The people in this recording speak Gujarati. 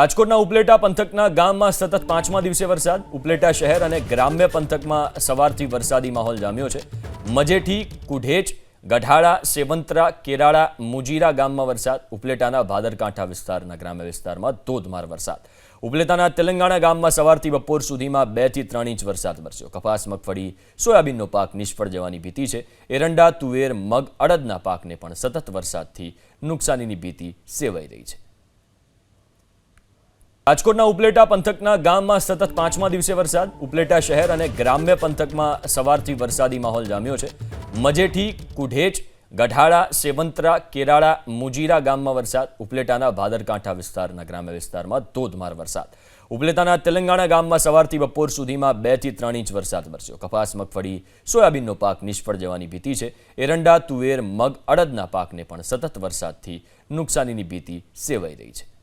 રાજકોટના ઉપલેટા પંથકના ગામમાં સતત પાંચમા દિવસે વરસાદ. ઉપલેટા શહેર અને ગ્રામ્ય પંથકમાં સવારથી વરસાદી માહોલ જામ્યો છે. મજેઠી કુઢેચ ગઢાળા, સેવંતરા, કેરાળા, મુજીરા ગામમાં વરસાદ. ઉપલેટાના ભાદરકાંઠા વિસ્તારના ગ્રામ્ય વિસ્તારમાં ધોધમાર વરસાદ. ઉપલેટાના તેલંગાણા ગામમાં સવારથી બપોર સુધીમાં બેથી ત્રણ ઇંચ વરસાદ વરસ્યો. કપાસ, મગફળી, સોયાબીનનો પાક નિષ્ફળ જવાની ભીતિ છે. એરંડા, તુવેર, મગ, અડદના પાકને પણ સતત વરસાદથી નુકસાનીની ભીતિ સેવાઈ રહી છે. રાજકોટના ઉપલેટા પંથકના ગામમાં સતત પાંચમા દિવસે વરસાદ. ઉપલેટા શહેર અને ગ્રામ્ય પંથકમાં સવારથી વરસાદી માહોલ જામ્યો છે. મજેઠી કુઢેચ ગઢાળા, સેવંતરા, કેરાળા, મુજીરા ગામમાં વરસાદ. ઉપલેટાના ભાદરકાંઠા વિસ્તારના ગ્રામ્ય વિસ્તારમાં ધોધમાર વરસાદ. ઉપલેટાના તેલંગાણા ગામમાં સવારથી બપોર સુધીમાં બેથી ત્રણ ઇંચ વરસાદ વરસ્યો. કપાસ, મગફળી, સોયાબીનનો પાક નિષ્ફળ જવાની ભીતિ છે. એરંડા, તુવેર, મગ અડદના પાકને પણ સતત વરસાદથી નુકસાનીની ભીતિ સેવાઈ રહી છે.